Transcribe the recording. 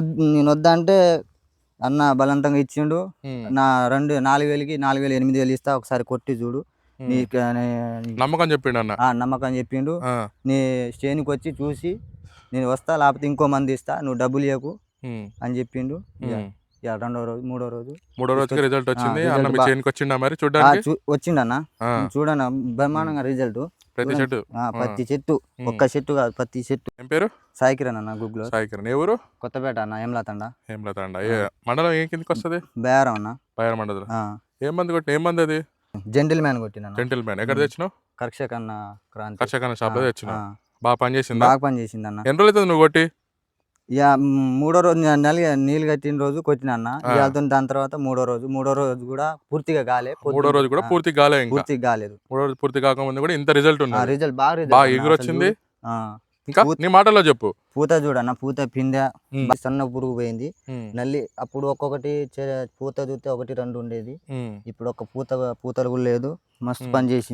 నేను వద్దా అంటే అన్న బలవంతంగా ఇచ్చిండు. నా రెండు నాలుగు వేలకి నాలుగు వేలు ఎనిమిది వేలు ఇస్తా ఒకసారి కొట్టి చూడు. నీకు నీ- నమ్మకం చెప్పిండు అన్న ఆ, నమ్మకం చెప్పిండు. నీ స్టేనికి వచ్చి చూసి నేను వస్తా లేకపోతే ఇంకో మంది ఇస్తా నువ్వు డబ్బులు ఇవ్వకు. అని చెప్పిండు రెండో రోజు మూడో రోజు. మూడో రోజుకి రిజల్ట్ వచ్చింది. అన్న మీ చేనుకి వచ్చిండా మరి చూడడానికి? వచ్చిండన్న. చూడన్న బ్రహ్మాండంగా రిజల్ట్ ప్రతి చెట్టు? ప్రతి చెట్టు. ఒక్క చెట్టు కాదు ప్రతి చెట్టు. ఏం పేరు? సాయి కిరణ్ అన్న గుగ్లో సాయి కిరణ్ ఏ ఊరు? కొత్తపేట అన్న లేదండ ఏ మండలం ఏ కిందకి వస్తుంది? బేరం అన్న. పైన మండలం. ఏం మంది కొట్టి ఏం మంది అది? జెంటిల్ మ్యాన్ కొట్టిన జెంటిల్ మ్యాన్ ఎక్కడ. తెచ్చినావు? కర్షక్ అన్న క్రాంతి. కర్షక షాప్ ఆ. బాగా పని చేసిందా బాగా పని చేసింది అన్న. ఎన్ని రోజులు నువ్వు కొట్టి? ఇక మూడో రోజు నెల నీళ్ళు కట్టిన రోజు కొట్టిన అన్న. దాని తర్వాత మూడో రోజు మూడో రోజు కూడా పూర్తిగా కాలే మూడో రోజు కూడా పూర్తి కాలే ఇంకా. పూర్తిగా కాలేదు మూడో రోజు పూర్తి కాకముందు కూడా ఇంత రిజల్ట్ ఉన్నది. రిజల్ట్ బాగా. ఎగురు వచ్చింది. నీ మాటల్లో చెప్పు. పూత చూడన్న పూత పిందె. సన్న పురుగు పోయింది. నల్లి అప్పుడు ఒక్కొక్కటి పూత చూస్తే ఒకటి రెండు ఉండేది. ఇప్పుడు ఒక పూత పూతలు కూడా లేదు. మస్తు. పని చేసింది.